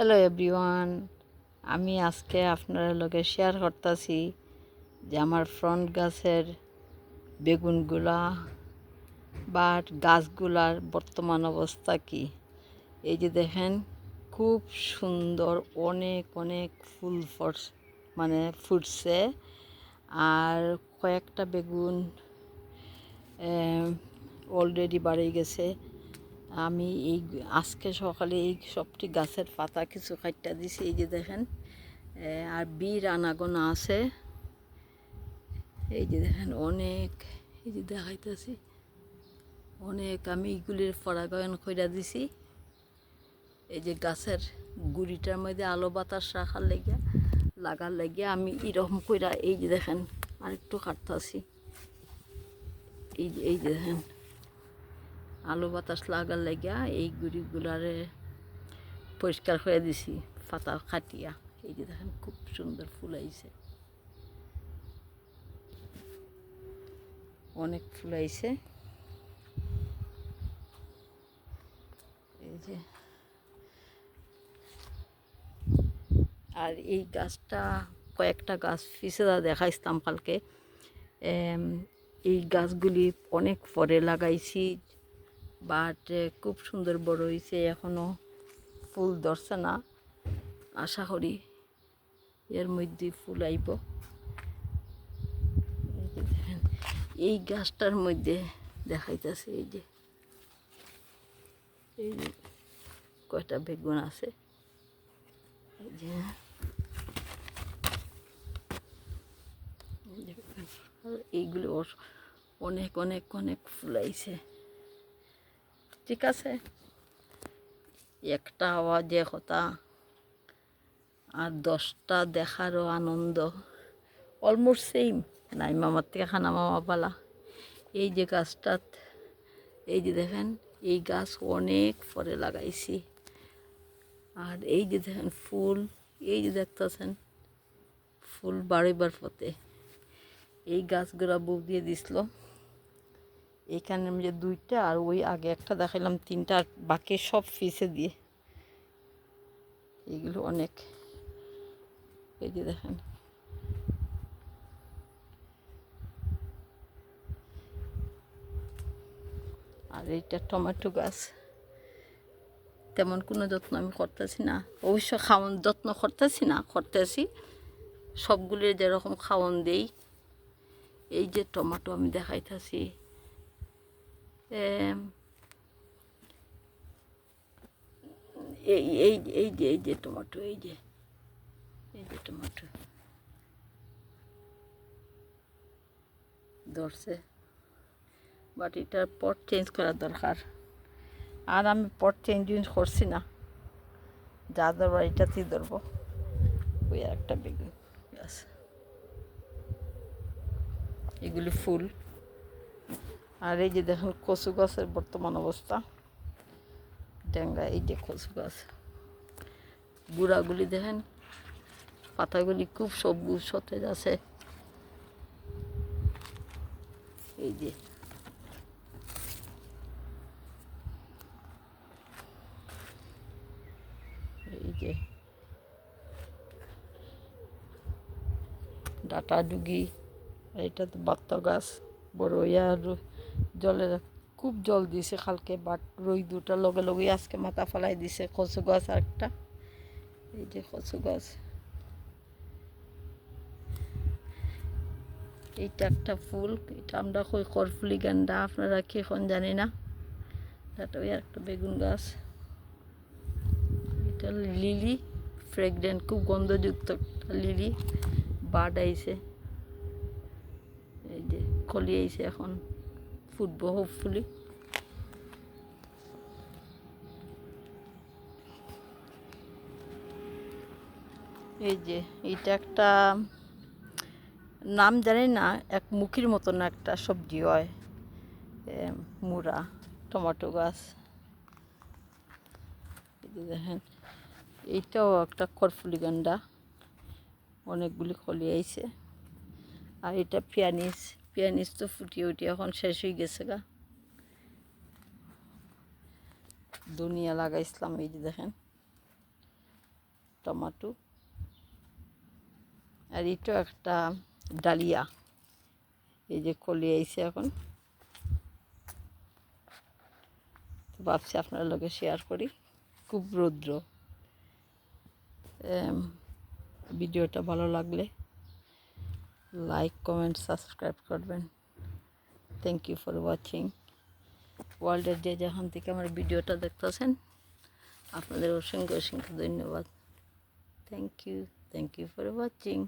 Hello everyone আমি আজকে আপনার লোকে শেয়ার করতেছি যে আমার ফ্রন্ট গাছের বেগুনগুলা বা গাছগুলার বর্তমান অবস্থা কি? এই যে দেখেন, খুব সুন্দর অনেক অনেক ফুল ফস মানে ফুটছে। আর কয়েকটা বেগুন অলরেডি বাড়ে গেছে। আমি এই আজকে সকালে এই সবটি গাছের পাতা কিছু কাটটা দিছি, এই যে দেখেন। আর বীর আনাগোনা আছে। এই যে দেখেন, অনেক, এই যে দেখাইতেছি। অনেক, আমি এইগুলির পরাগায়ন কইরা দিছি। এই যে গাছের গুড়িটার মধ্যে আলো বাতাস রাখার লেগে, লাগার লেগে আমি এরকম কইরা এই যে দেখেন, আরেকটু কাটতাছি। এই যে এই যে দেখেন। আলো বাতাস লাগার লাগিয়া এই গুড়িগুলারে পরিষ্কার করে দিছি, পাতা খাটিয়া এই যে দেখেন খুব সুন্দর ফুল আইছে। অনেক ফুল আইছে। এই যে। আর এই গাছটা, কয়েকটা গাছ পিছনে দেখাইছিলাম কালকে এই গাছগুলি অনেক পরে লাগাইছি। বাট খুব সুন্দর বড় হয়েছে এখনও ফুল ধরছে না। আশা করি এর মধ্যে ফুল আইব। এই গাছটার মধ্যে দেখাইতেছে, এই যে। এই কয়টা বেগুন আছে। এই যে। এইগুলো অনেক অনেক অনেক ফুলাইছে ঠিক আছে? একটা আওয়াজে কথা আর দশটা দেখারও আনন্দ। অলমোস্ট সেম নাই মামার থেকে খানা মামা পালা। এই যে গাছটাত এই যে দেখেন, এই গাছ অনেক পরে লাগাইছি। আর এই যে দেখেন ফুল, এই যে দেখতেছেন, ফুল বাড়িবার পথে। এই গাছগুলা বুক দিয়ে দিছিল। এইখানে যে দুইটা আর ওই আগে একটা দেখাইলাম, তিনটা আর বাকি সব ফিসে দিয়ে। এগুলো অনেক। এই যে দেখেন। আর এইটা টমেটো গাছ। তেমন কোনো যত্ন আমি করতেছি না। অবশ্য খাওয়ান যত্ন করতেছি না, করতেছি। সবগুলির যেরকম খাওয়ান দেই। এই যে টমেটো আমি দেখাইতেছি। এই এই এই যে এই যে টমেটো এই যে এই যে টমেটো ধরছে। বাট এটার পট চেঞ্জ করার দরকার। আর আমি পট চেঞ্জ করছি না। যা ধরবার এটাতেই ধরবো। ওই একটা বেগুন এগুলি ফুল। আর এই যে দেখেন কচু গাছের বর্তমান অবস্থা। ডেঙ্গা, এই যে কচু গাছ। গুড়াগুলি দেখেন, পাতাগুলি খুব সবুজ সতেজ আছে। এই যে। এই যে। ডাটা ডুগি এটা তো বাত্ত গাছ বড় ইয়া র- জলের খুব জল দিছে কালকে বাট রই দুটা লগে লগে আজকে মাথা ফেলাই দিছে কচু গাছ আর একটা। এই যে কচু গাছ। এইটা একটা ফুল, এটা আমরা কই করফুলি গান্ডা আপনারা কি এখন জানি না। এটা ওই একটা বেগুন গাছ। এটা লিলি ফ্রেগরেন্ট খুব গন্ধযুক্ত একটা লিলি। বার্ড আইছে। এই যে, কলি আইছে এখন। ফুটবো হোপফুলি এই যে, এটা একটা, নাম জানি না, এক মুখির মতন একটা সবজি হয় মুড়া, টমেটো গাছ। দেখেন, এইটাও একটা করফুলি গান্ডা, অনেকগুলি কলি আইছে। আর এটা পিয়ানিস। পিয়ানিস তো ফুটিয়ে উঠিয়ে এখন শেষ হয়ে গেছে গা দুনিয়া লাগাইছিলাম এই যে দেখেন টমাটো আর এটা একটা ডালিয়া এই যে কলি আইছে এখন তো ভাবছি আপনার লোকে শেয়ার করি খুব রৌদ্র ভিডিওটা ভালো লাগলে লাইক কমেন্ট সাবস্ক্রাইব করবেন। থ্যাংক ইউ ফর ওয়াচিং ওয়ার্ল্ডের যে যেখান থেকে আমার ভিডিওটা দেখতেছেন, আপনাদের অসংখ্য অসংখ্য ধন্যবাদ। Thank you thank you for watching